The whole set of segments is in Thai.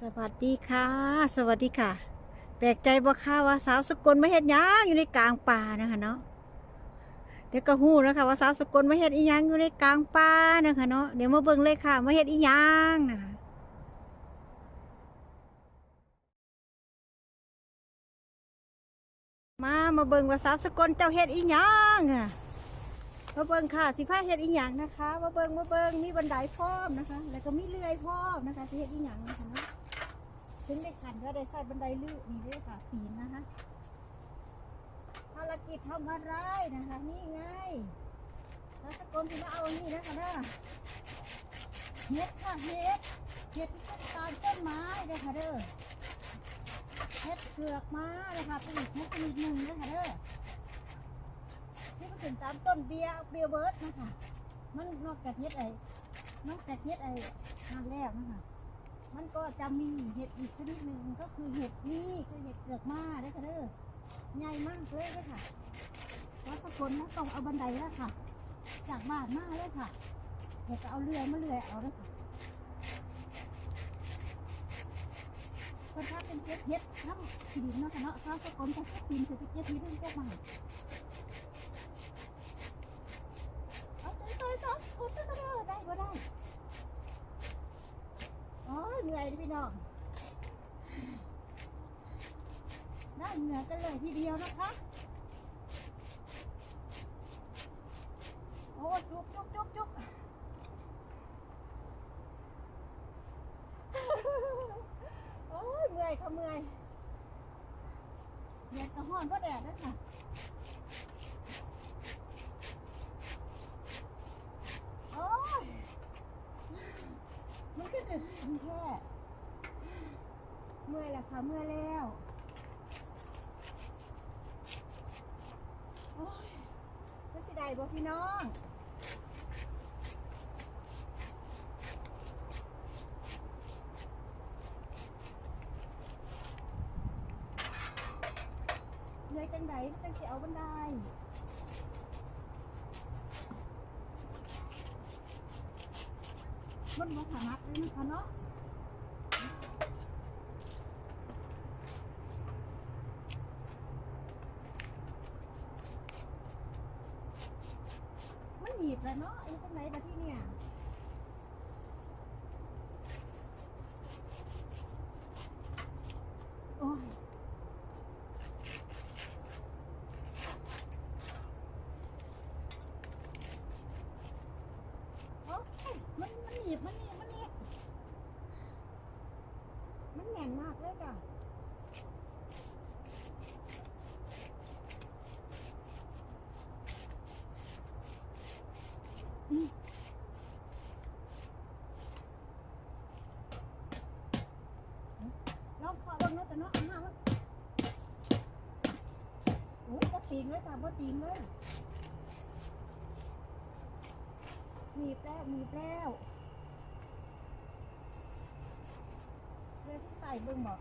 สวัสดีค่ะ สวัสดีค่ะ แปลกใจบ่ค่ะว่าสาวสกลมาเฮ็ดหยังอยู่ในกลางป่านะคะเนาะเดี๋ยวก็ฮู้นะคะว่าสาวสกลมาเฮ็ดอีหยังอยู่ในกลางป่านะคะเนาะเดี๋ยวมาเบิ่งเลยค่ะมาเฮ็ดอีหยังนะคะมามาเบิ่งว่าสาวสกลเจ้าเฮ็ดอีหยังอะมาเบิ่งค่ะสิพาเฮ็ดอีหยังนะคะมาเบิ่งมาเบิ่งมีบันไดพร้อมนะคะ แล้วก็มีเลื่อยพร้อมนะคะสิเฮ็ดอีหยังนะคะเนาะ ถึงได้ขันว่าได้ใส่บันไดลื่นนี่ด้วยค่ะปีนนะคะภารกิจทำอะไรนะคะ นี่ไงสาสกลที่มาเอานี่นะคะนะเห็ดค่ะเห็ดเห็ดที่ต้นตามต้นไม้เลยค่ะเด้อเห็ดเกือกมาเลยค่ะเป็นอีกชนิดหนึ่งเลยค่ะเด้อที่มันถึงตามต้นเบียร์เบียร์เบิร์ดนะคะมันนอกจากเห็ดไอ้นอกจากเห็ดไอ้นั่นแล้วนะคะ มันก็จะมีเห็ดอีกชนิดหนึ่งก็คือเห็ดนี่คือเห็ดเปลือกมาเด้ค่ะเด้อใหญ่มากเลยเด้อค่ะวัดสกลนะต้องเอาบันไดแล้วค่ะ จากบ้านมาเลยค่ะเดี๋ยวก็เอาเรือมาเรือเอาเลยค่ะคนถ้าเป็นเก็บเห็ดน้ำขีดนเนาะค่ะเนาะชาวสกลจะเก็บดินคือไปเก็บเห็ดเก็บมาใจซอยซอยสกลเด้อค่ะเด้อได้ก็ได้ โอ้ยเหนื่อยดิพี่น้อง ได้ เหนื่อยกันเลยทีเดียวนะคะ โอ้ยจุกจุกจุกจุกโอ้ยเมื่อยค่ะเมื่อยแดดกระห้อนก็แดดนะค่ะโอ้ยมันก็ดึกมันแค่เมื่อยแล้วค่ะเมื่อยแล้ว โอ้ยก็สิ ได้บ่พี่น้องเหนื่อยจังไดมันจังสิเอาบันไดมันบ่ถนัดเลยนะคะเนาะ มันหนีบแล้วเนาะไอ้ตรงไหนบะที่เนี่ยโอ้ยโอ้ยมันมันหนีบมันหนีบมันหนีบมันแน่นมากเลยจ้ะ ลองขอ เนาะแต่เนาะอันนั้นมันโอ้ยบ่ติงเลยจ้ะบ่ติงเลยหนีบแล้วหนีบแล้วเลยที่ไต่เบิ่งบอก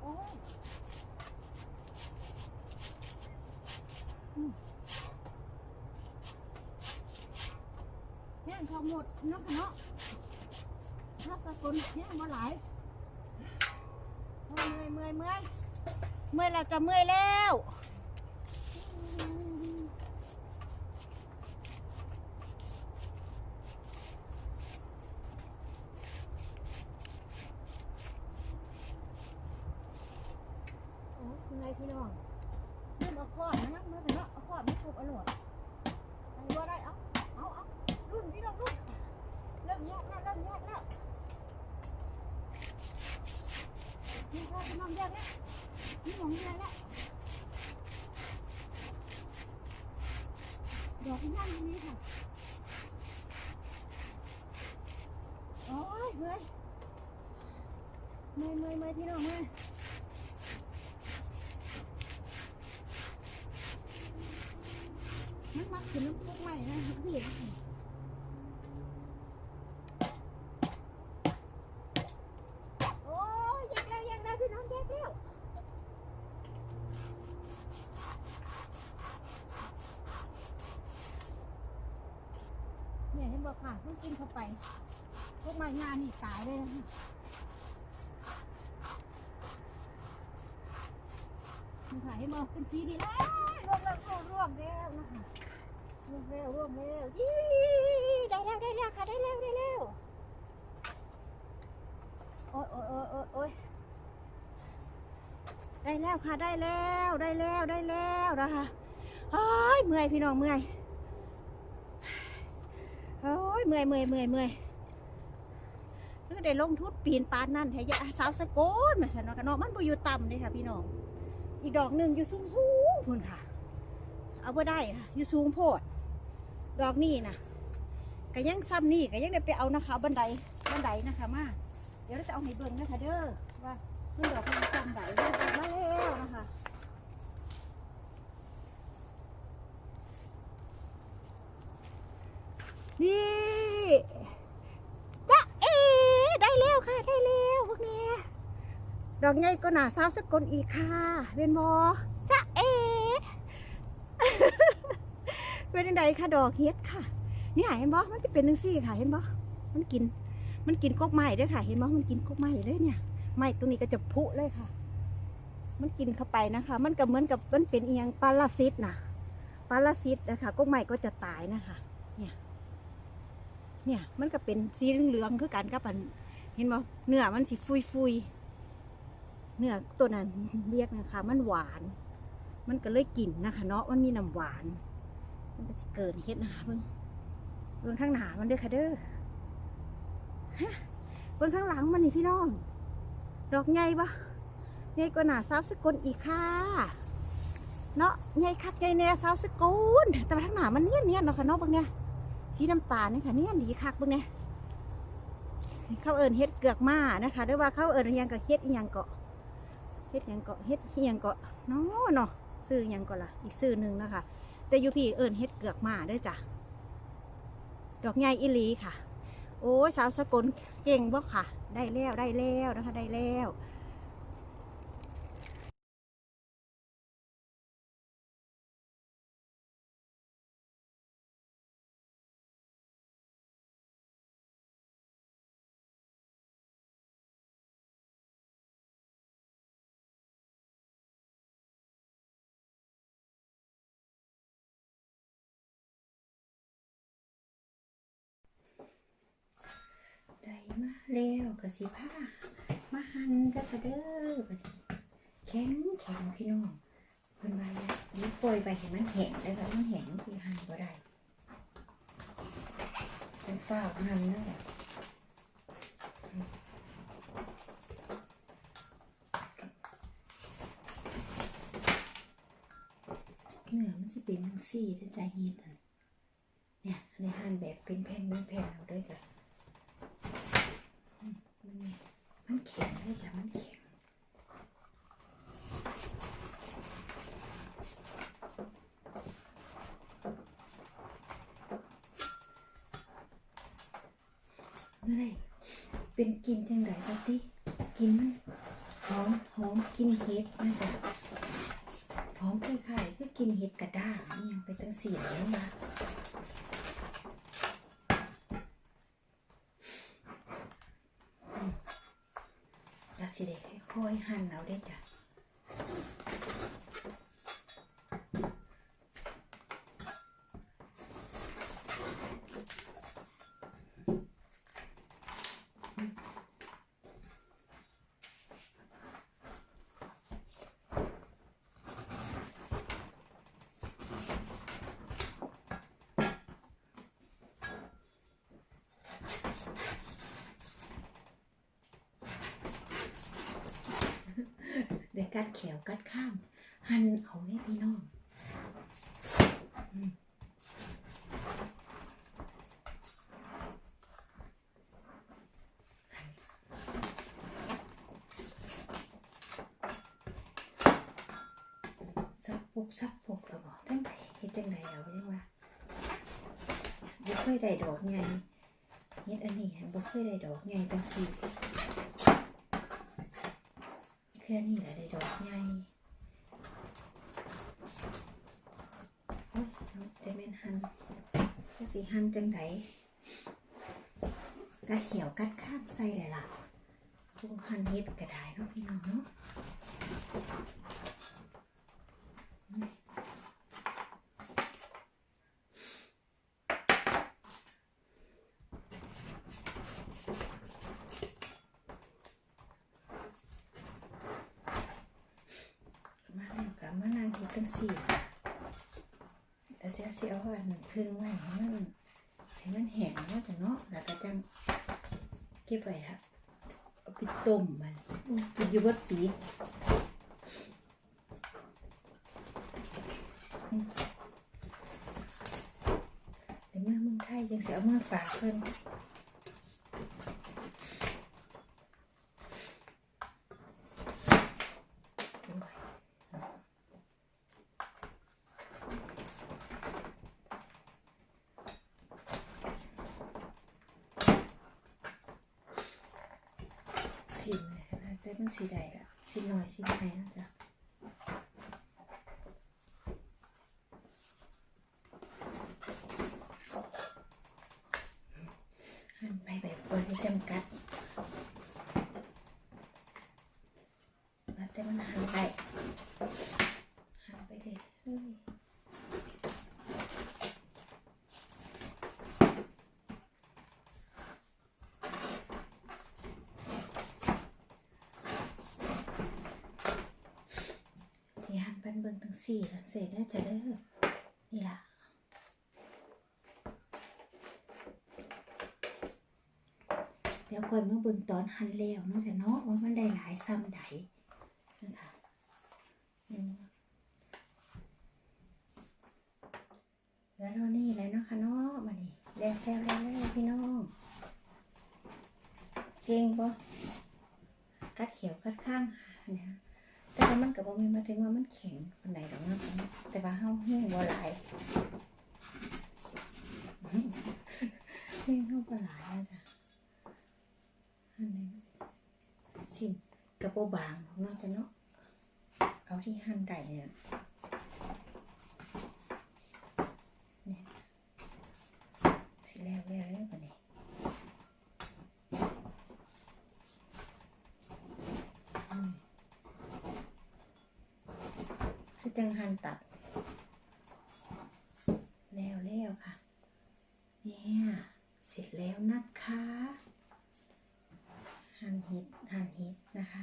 โอ้ยอืม แห้ งทองหมดเนาะเนาะถ้าสกุลแห้งมาหลายเมื่อยเมื่อยเมื่อยเมื่อยแล้วจะเมื่อยแล้วโอ้ยเอยพี่น้องเมื่อเอาขอดนะเมื่อแต่เนาะเอาขอดไม่ถูกอร่อยไปว่าได้เอาเอาเอารุ่นพี่น้องรุ่นเริ่ มแยกแล้วเริ่มแยกแล้วนี่ค่ะพี่น้องแยกแล้วพี่น้องแยกแล้วดอกที่นั่งตรงนี้ค่ะโอ้ยเมื่อยเมื่อยเมื่อยเมื่อยพี่น้องเมื่อยมันมักขึ้นน้ำพุใหม่นะสิโอ้ยแยกแล้วแยกแล้วพี่น้องแยกแล้ว อกค่ะเพิ่งกินเข้าไป พวกไม้งานนี่ตายเลยนะคะนี่ค่ะให้มองเป็นสีดีแล้วรวมแล้วรวมแล้วนะคะรวมแล้วรวมแล้วยี่ได้แล้วได้แล้วค่ะได้แล้วได้แล้วโอ้ยโอ้ยโอ้ยโอ้ยโอ้ยได้แล้วค่ะได้แล้วได้แล้วได้แล้วนะคะเฮ้ยเมื่อยพี่น้องเมื่อย ยเมื่อยเมื่อยเมื่อยเมื่อยนึกได้ลงทุนปีนปานนั่นแท้ยะสาวสะโกนมาสันว่ากันเนาะมันบ่อยู่ต่ำเลยค่ะ พี่น้อง อีกดอกหนึ่งอยู่สูงสูงพุ่นค่ะ เอาบ่ได้ค่ะอยู่สูงโพด ดอกนี่นะก็ยังซ้ำนี่ก็ยังได้ไปเอานะคะ บันไดบันไดนะคะมาเดี๋ยวเราจะเอาให้เบิ่งนะคะเด้อว่าเพิ่นดอกเพิ่นซ้ำไดเพิ่นออกมาแล้วนะคะนี่ จ้าเอได้แล้วค่ะได้แล้วพวกนี้ดอกใหญ่ก็หนาสาวสกลอีกค่ะเป็นบอจ้าเอเป็นยังไงค่ะดอกเฮ็ดค่ะ นี่เห็นบ่มันจะเป็นจังซี่ค่ะเห็นบ่มันกิน มันกินกกไม้ด้วยค่ะ เห็นบ่มันกินกกไม้เลยเนี่ยไม้ตรงนี้ก็จะพุเลยค่ะ มันกินเข้าไปนะคะ มันก็เหมือนกับมันเป็นเอียงปาราซิตนะปาราซิตนะคะกกไม้ก็จะตายนะคะ เนี่ย เนี่ยมันก็เป็นสีเหลืองๆคือกันกับอันเห็นบ่เนื้อมันสิฟุยฟุยๆเนื้อตัวนั้นเรียกนะคะ มันหวาน มันก็เลยกลิ่นนะคะเนาะมันมีน้ำหวาน มันก็จะเกิดเฮ็ดนะคะเบิ่งเบิ่งข้างหนามันด้อค่ะเด้อเบิ่งข้างหลังมันนี่พี่น้อง ดอกใหญ่ปะใหญ่กว่าหนาสาวสกุลอีกค่ะเนาะใหญ่คักใหญ่แน่สาวสกุลแต่ว่าข้างหนามันเนียนๆเนาะค่ะเนาะเบิ่งเนี่ย สีน้ำตาลนี่ค่ะเนี่ยดีคักเบิ่งเนี่ยเขาเอิญเฮ็ดเกือกมานะคะหรือว่าเขาเอิญยังก็เฮ็ดยังเกาะเฮ็ดยังเกาะเฮ็ดยังเกาะเนาะเนาะซื้อยังเกาะล่ะอีกซื้อหนึ่งนะคะ แต่อยูพี่เอิญเฮ็ดเกือกมาด้อจ้ะดอกใหญ่อิลีค่ะ โอ้สาวสกลเก่งบ่ค่ะ ได้แล้วได้แล้วนะคะ ได้แล้ว มาแล้วกสิผ้ามาหั่นก็กระเด้อบัดนี้แข็งแข็งพี่น้องเพิ่นว่าอย่าอย่าปล่อยไปให้มันแห้งได้อค่ะมันแห้งสิหั่นบ่ได้เป็นฝ้าหั่นนั่นแหละเนื้อมันสิเป็นจังซี่ถ้าใจเฮ็ดอะเนี่ยอันหั่นแบบเป็นแผ่นเป็นแผ่นเอาด้วยจ้ะ มันนี่ มันแข็งเลยจ้ะมันแข็งนี่เป็นกินจังไดปะติกลินมันหอมหอมกินเห็ดนะจ๊ะหอมคล้ายๆคือกินเห็ดกระด้างนี่ยังไปตั้งเสียงนี่นะเราสิได้ค่อยนเอาได้จ้ะได้ กัดแขวกัดข้ามหั่นเอาให้พี่น้องซับปุกซับปุกแล้วบอกตั้งแต่เฮ็ดจังไดเอาจังว่าบ่เคยได้ดอกใหญ่เฮ็ดอันนี้หันบ่เคยได้ดอกใหญ่จังซี่ ค่นี้แหละได้ดอกใหญ่โอ้ยเจะแม่นหันจะสีหันจังไดกัดเขียวกัดข้างใส่เลยล่ะพุงหันเฮ็ดก็ได้เนาะพี่น้องเนาะมาแล้วกับมา นั่งเฮ็ดจังซี่แต่เสียเสียว่าหนึ่งคืนไว้ให้มันให้มันแห้งเนาะจ้ะเนาะแล้วก็จังเก็บไว้ค่ะเอาไปต้มมันกินอยู่เบิดปีเดี๋ยวเมื่อเมืองไทยยังเสียเอามาฝากเพิ่นโอ้ย สินเลยนะแต่มัน สีใดละสีนหน่อยสินไหนนะจ๊ะหันไปแบบบริจำกัดว่าแต่มันหันไปหันไปเลยเฮ้ยสีหัน เบิ่งทั้งสี่แล้วเสร็จแล้วจะเด้นี่ล่ะเดี๋ยวก่อนมาเบิ่งตอนหั่นแล้วเนาะจ้ะเนาะว่ามันได้หลายซ้ำใดนะคะแล้วนี่แล้วเนาะค่ะเนาะมานี่แล้วแล้วแล้วแล้วพี่น้องเก่งปะกัดเขียวกัดข้างเนี่ย แต่มันกับบ่มีมาถึงว่ามันแข็งปานใดดอกนะแต่ว่าเฮาแห้งบ่หลายแห้งเฮาบ่หลายนะจ้ะอันนี้สินกระโปบางเนาะจ้ะเนาะเอาที่หั่นได้เนี่ยสิแล้วแล้วแล้วปะเนี่ยอืม คือจังหั่นตัด แล้วแล้วค่ะ เนี่ย เสร็จแล้วนะคะ หั่นเห็ดหั่นเห็ดนะคะ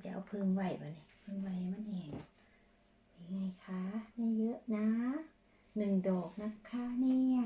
เดี๋ยวเอาเพิ่มไหวมาเนี่ยเพิ่มไหวมันแห้งยังไงคะไม่เยอะนะหนึ่งดอกนะคะเนี่ย